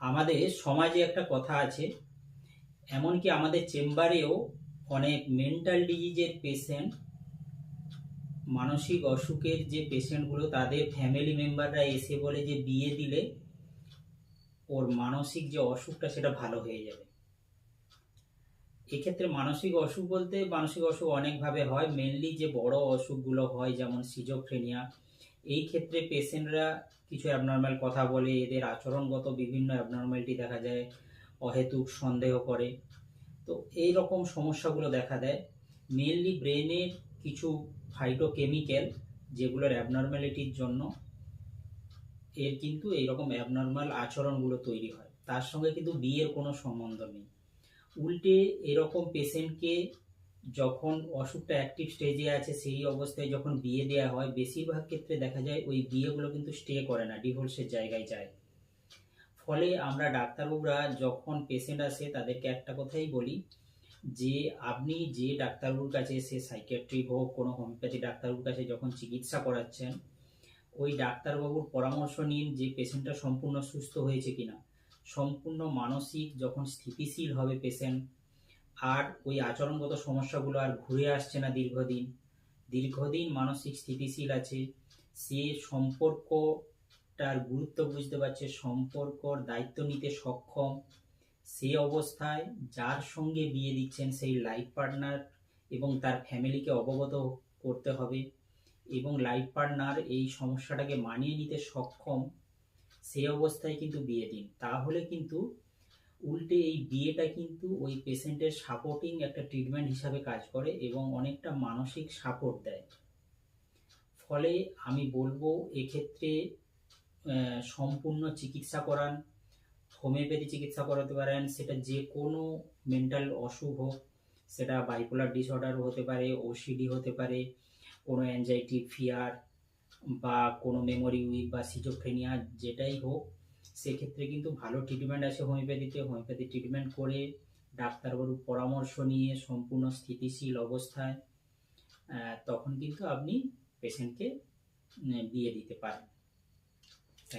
আমাদের সমাজে একটা কথা আছে, এমনকি আমাদের চেম্বারেও অনেক মেন্টাল ডিজিজের পেশেন্ট মানসিক অসুখের যে পেশেন্টগুলো তাদের ফ্যামিলি মেম্বাররা এসে বলে যে বিয়ে দিলে ওর মানসিক যে অসুখটা সেটা ভালো হয়ে যাবে। এক্ষেত্রে মানসিক অসুখ বলতে মানসিক অসুখ অনেকভাবে হয় মেনলি যে বড় অসুখগুলো হয়, যেমন সিজোফ্রেনিয়া এই ক্ষেত্রে পেশেন্টরা কিছু অ্যাবনর্মাল কথা বলে, এদের আচরণগত বিভিন্ন অ্যাবনর্মালিটি দেখা যায়, অহেতুক সন্দেহ করে। তো এই রকম সমস্যাগুলো দেখা দেয়। মেনলি ব্রেনের কিছু ফাইটোকেমিক্যাল যেগুলোর অ্যাবনর্মালিটির জন্য এর কিন্তু এইরকম অ্যাবনর্মাল আচরণগুলো তৈরি হয়। তার সঙ্গে কিন্তু বিয়ের কোনো সম্বন্ধ নেই। উল্টে এরকম পেশেন্টকে যখন অসুখটা অ্যাক্টিভ স্টেজে আছে, সেই অবস্থায় যখন বিয়ে দেওয়া হয়, বেশিরভাগ ক্ষেত্রে দেখা যায় ওই বিয়েগুলো কিন্তু স্টে করে না ডিভোর্সের জায়গায় যায়। ফলে আমরা ডাক্তারবাবুরা যখন পেশেন্ট আসে, তাদেরকে একটা কথাই বলি যে, আপনি যে ডাক্তারবাবুর কাছে, সে সাইকিয়াট্রিক হোক, কোনো হোমিওপ্যাথি ডাক্তারবাবুর কাছে যখন চিকিৎসা করাচ্ছেন, ওই ডাক্তারবাবুর পরামর্শ নিন যে পেশেন্টটা সম্পূর্ণ সুস্থ হয়েছে কিনা। সম্পূর্ণ মানসিক যখন স্থিতিশীল হবে পেশেন্ট আর ওই আচরণগত সমস্যাগুলো আর ঘুরে আসছে না দীর্ঘদিন। দীর্ঘদিন মানসিক স্থিতিশীল আছে। সে সম্পর্কটার গুরুত্ব বুঝতে পারছে, সম্পর্কর দায়িত্ব নিতে সক্ষম। সে অবস্থায় যার সঙ্গে বিয়ে দিচ্ছেন সেই লাইফ পার্টনার এবং তার ফ্যামিলিকে অবগত করতে হবে এবং লাইফ পার্টনার এই সমস্যাটাকে মানিয়ে নিতে সক্ষম। সেই অবস্থায় কিন্তু বিয়ে দিন। তাহলে কিন্তু উল্টে এই বিয়েটা কিন্তু ওই পেশেন্টের সাপোর্টিং একটা ট্রিটমেন্ট হিসাবে কাজ করে এবং অনেকটা মানসিক সাপোর্ট দেয়। ফলে আমি বলব এক্ষেত্রে সম্পূর্ণ চিকিৎসা করান, হোমিওপ্যাথি চিকিৎসা করাতে পারেন, সেটা যে কোনো মেন্টাল অসুখ হোক সেটা বাইপোলার ডিসঅর্ডার হতে পারে ওসিডি হতে পারে, কোনো অ্যাংজাইটি ফিয়ার বা কোনো মেমোরি উইক বা সিজোফ্রেনিয়া যেটাই হোক সেক্ষেত্রে কিন্তু ভালো ট্রিটমেন্ট আছে হোমিওপ্যাথিতে হোমিওপ্যাথি ট্রিটমেন্ট করে ডাক্তারবাবুর পরামর্শ নিয়ে সম্পূর্ণ স্থিতিশীল অবস্থায় তখন কিন্তু আপনি পেশেন্টকে দিয়ে দিতে পারেন।